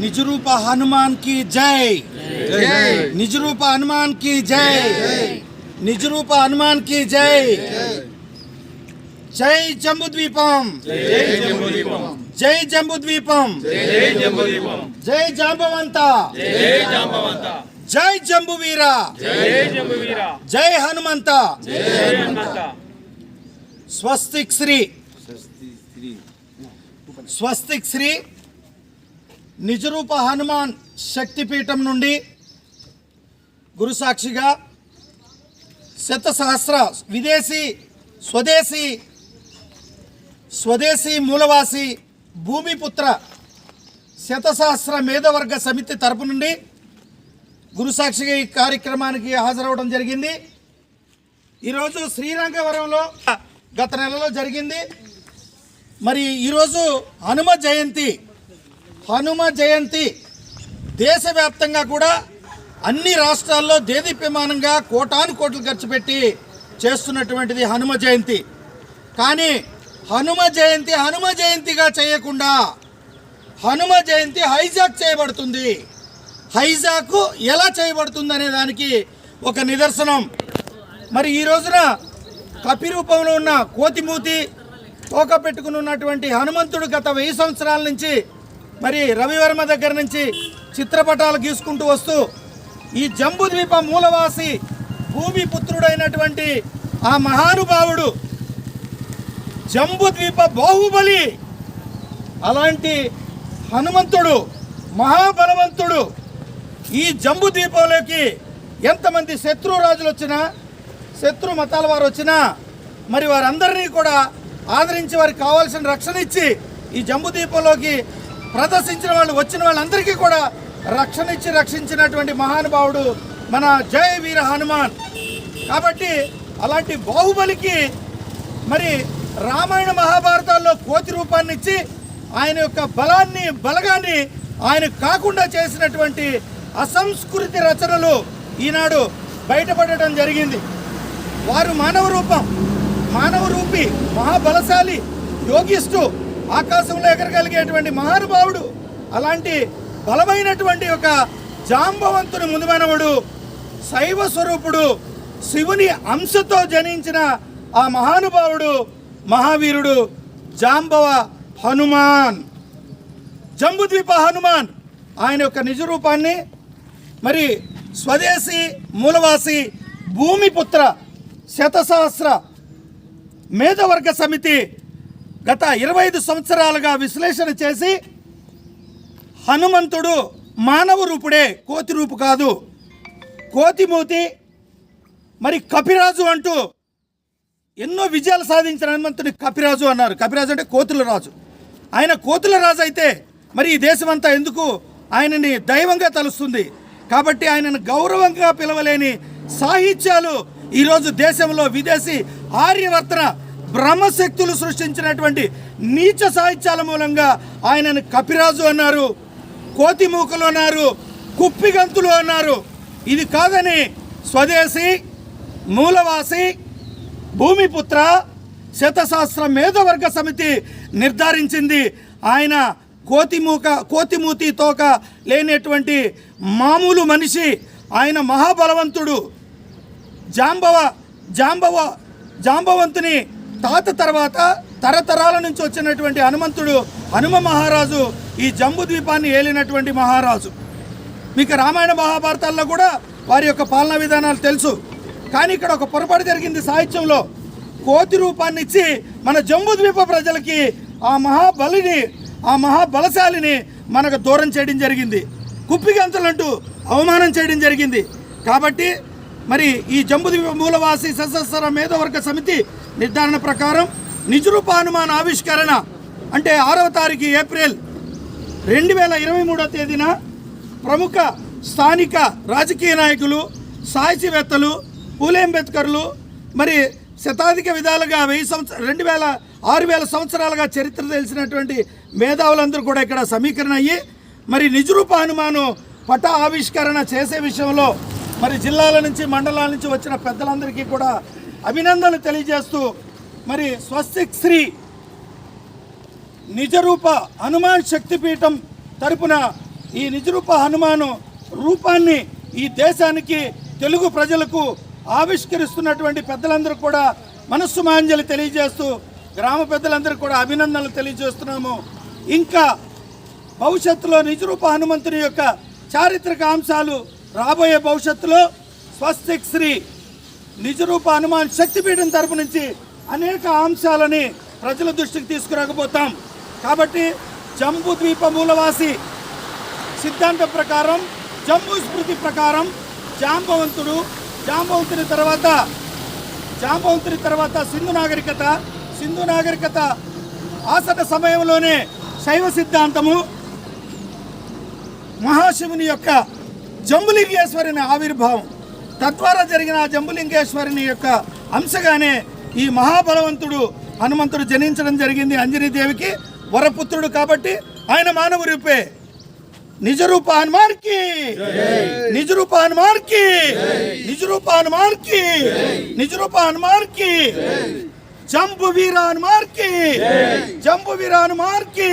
నిజరూప హనుమాన్కి జై నిజరూప హనుమాన్కి జై నిజరూప హనుమాన్కి జై జై జంబు ద్వీపం జై జంబు ద్వీపం జై జాంబవంత జై జంబు వీర జై హనుమంత స్వస్తిక్ శ్రీ స్వస్తిక్ శ్రీ నిజరూప హనుమాన్ శక్తిపీఠం నుండి గురుసాక్షిగా శతసహస్ర శత సహస్ర విదేశీ స్వదేశీ స్వదేశీ మూలవాసి భూమిపుత్ర శతసహస్ర మేధవర్గ సమితి తరపు నుండి గురుసాక్షిగా ఈ కార్యక్రమానికి హాజరవడం జరిగింది. ఈరోజు శ్రీరంగవరంలో గత నెలలో జరిగింది. మరి ఈరోజు హనుమ జయంతి హనుమ జయంతి దేశవ్యాప్తంగా కూడా అన్ని రాష్ట్రాల్లో దేదీప్యమానంగా కోటాను కోట్లు ఖర్చు పెట్టి చేస్తున్నటువంటిది హనుమ జయంతి. కానీ హనుమ జయంతి హనుమ జయంతిగా చేయకుండా హనుమ జయంతి హైజాక్ చేయబడుతుంది. హైజాక్ ఎలా చేయబడుతుంది అనే దానికి ఒక నిదర్శనం. మరి ఈ రోజున కపి రూపంలో ఉన్న కోతిమూతి తోక పెట్టుకుని ఉన్నటువంటి హనుమంతుడు గత వెయ్యి సంవత్సరాల నుంచి మరి రవివర్మ దగ్గర నుంచి చిత్రపటాలు గీసుకుంటూ వస్తూ ఈ జంబుద్వీప మూలవాసి భూమి పుత్రుడైనటువంటి ఆ మహానుభావుడు జంబు ద్వీప బాహుబలి అలాంటి హనుమంతుడు మహాబలవంతుడు ఈ జంబు ద్వీపంలోకి ఎంతమంది శత్రు రాజులు వచ్చినా శత్రు మతాల వారు వచ్చినా మరి వారందరినీ కూడా ఆదరించి వారికి కావాల్సిన రక్షణ ఇచ్చి ఈ జంబు ద్వీపంలోకి ప్రదర్శించిన వాళ్ళు వచ్చిన వాళ్ళందరికీ కూడా రక్షణ ఇచ్చి రక్షించినటువంటి మహానుభావుడు మన జయ వీర హనుమాన్. కాబట్టి అలాంటి బాహుబలికి మరి రామాయణ మహాభారతాల్లో కోతి రూపాన్ని ఇచ్చి ఆయన యొక్క బలాన్ని బలగాన్ని ఆయన కాకుండా చేసినటువంటి అసంస్కృతి రచనలు ఈనాడు బయటపడటం జరిగింది. వారు మానవ రూపం మానవ రూపి మహాబలశాలి యోగిస్తూ ఆకాశంలో ఎగరగలిగేటువంటి మహానుభావుడు అలాంటి బలమైనటువంటి ఒక జాంబవంతుని ముందుమనవుడు శైవ స్వరూపుడు శివుని అంశతో జనించిన ఆ మహానుభావుడు మహావీరుడు జాంబవ హనుమాన్. జంబుద్వీప హనుమాన్ ఆయన యొక్క నిజ రూపాన్ని మరి స్వదేశీ మూలవాసి భూమిపుత్ర శతసహస్ర మేధవర్గ సమితి గత ఇరవై ఐదు సంవత్సరాలుగా విశ్లేషణ చేసి హనుమంతుడు మానవ రూపుడే కోతి రూపు కాదు. కోతిమూతి మరి కపిరాజు అంటూ ఎన్నో విజయాలు సాధించిన హనుమంతుని కపిరాజు అన్నారు. కపిరాజు అంటే కోతుల రాజు. ఆయన కోతుల రాజు అయితే మరి ఈ దేశమంతా ఎందుకు? ఆయనని దైవంగా తలుస్తుంది. కాబట్టి ఆయనను గౌరవంగా పిలవలేని సాహిత్యాలు ఈరోజు దేశంలో విదేశీ ఆర్యవర్తన బ్రహ్మశక్తులు సృష్టించినటువంటి నీచ సాహిత్యాల మూలంగా ఆయనను కపిరాజు అన్నారు కోతిమూకలు అన్నారు కుప్పిగంతులు అన్నారు. ఇది కాదని స్వదేశీ మూలవాసి భూమిపుత్ర శతశాస్త్ర మేధవర్గ సమితి నిర్ధారించింది. ఆయన కోతిమూక కోతిమూతి తోక లేనటువంటి మామూలు మనిషి ఆయన మహాబలవంతుడు. జాంబవ జాంబవ జాంబవంతుని తాత తర్వాత తరతరాల నుంచి వచ్చినటువంటి హనుమంతుడు హనుమ మహారాజు ఈ జంబు ద్వీపాన్ని ఏలినటువంటి మహారాజు. మీకు రామాయణ మహాభారతాల్లో కూడా వారి యొక్క పాలనా విధానాలు తెలుసు. కానీ ఇక్కడ ఒక పొరపాటు జరిగింది సాహిత్యంలో. కోతి రూపాన్ని ఇచ్చి మన జంబు ద్వీప ప్రజలకి ఆ మహాబలిని ఆ మహాబలశాలిని మనకు దూరం చేయడం జరిగింది. కుప్పిగంతులంటూ అవమానం చేయడం జరిగింది. కాబట్టి మరి ఈ జంబుద్వీప మూలవాసి సశస్త్ర మేధవర్గ సమితి నిర్ధారణ ప్రకారం నిజరూపానుమాన ఆవిష్కరణ అంటే ఆరవ తారీఖు ఏప్రిల్ రెండు వేల ఇరవై మూడో తేదీన ప్రముఖ స్థానిక రాజకీయ నాయకులు సాహితీవేత్తలు పూలే అంబేద్కర్లు మరి శతాధిక విధాలుగా వెయ్యి సంవత్సరం రెండు వేల ఆరు వేల సంవత్సరాలుగా చరిత్ర తెలిసినటువంటి మేధావులందరూ కూడా ఇక్కడ సమీకరణ అయ్యి మరి నిజరూప హనుమాను పట ఆవిష్కరణ చేసే విషయంలో మరి జిల్లాల నుంచి మండలాల నుంచి వచ్చిన పెద్దలందరికీ కూడా అభినందనలు తెలియజేస్తూ మరి స్వస్తిక్ శ్రీ నిజరూప హనుమాన్ శక్తిపీఠం తరపున ఈ నిజరూప హనుమాను రూపాన్ని ఈ దేశానికి తెలుగు ప్రజలకు ఆవిష్కరిస్తున్నటువంటి పెద్దలందరూ కూడా మనస్సు మాంజలి తెలియజేస్తూ గ్రామ పెద్దలందరూ కూడా అభినందనలు తెలియజేస్తున్నాము. ఇంకా భవిష్యత్తులో నిజరూప హనుమంతుని యొక్క చారిత్రక అంశాలు రాబోయే భవిష్యత్తులో స్వస్తిక్ శ్రీ నిజరూప హనుమాన్ శక్తిపీఠం తరపు నుంచి అనేక అంశాలని ప్రజల దృష్టికి తీసుకురాకపోతాం. కాబట్టి జంబు ద్వీప మూలవాసి సిద్ధాంతం ప్రకారం జంబు స్మృతి ప్రకారం జాంబవంతుడు జాంబవంతుని తర్వాత జాంబవంతుని తర్వాత సింధు నాగరికత సింధు నాగరికత ఆసన సమయంలోనే శైవ సిద్ధాంతము మహాశివుని యొక్క జంబులింగేశ్వరుని ఆవిర్భావం. తద్వారా జరిగిన ఆ జంబులింగేశ్వరిని యొక్క అంశగానే ఈ మహాబలవంతుడు హనుమంతుడు జనించడం జరిగింది అంజనీదేవికి వరపుత్రుడు కాబట్టి ఆయన మానవ రూపే. నిజరూప హనుమాన్కి! నిజరూప హనుమాన్కి! నిజరూప హనుమాన్కి! నిజరూప హనుమాన్కి! జంబు వీర హనుమాన్కి! జంబు వీర హనుమాన్కి!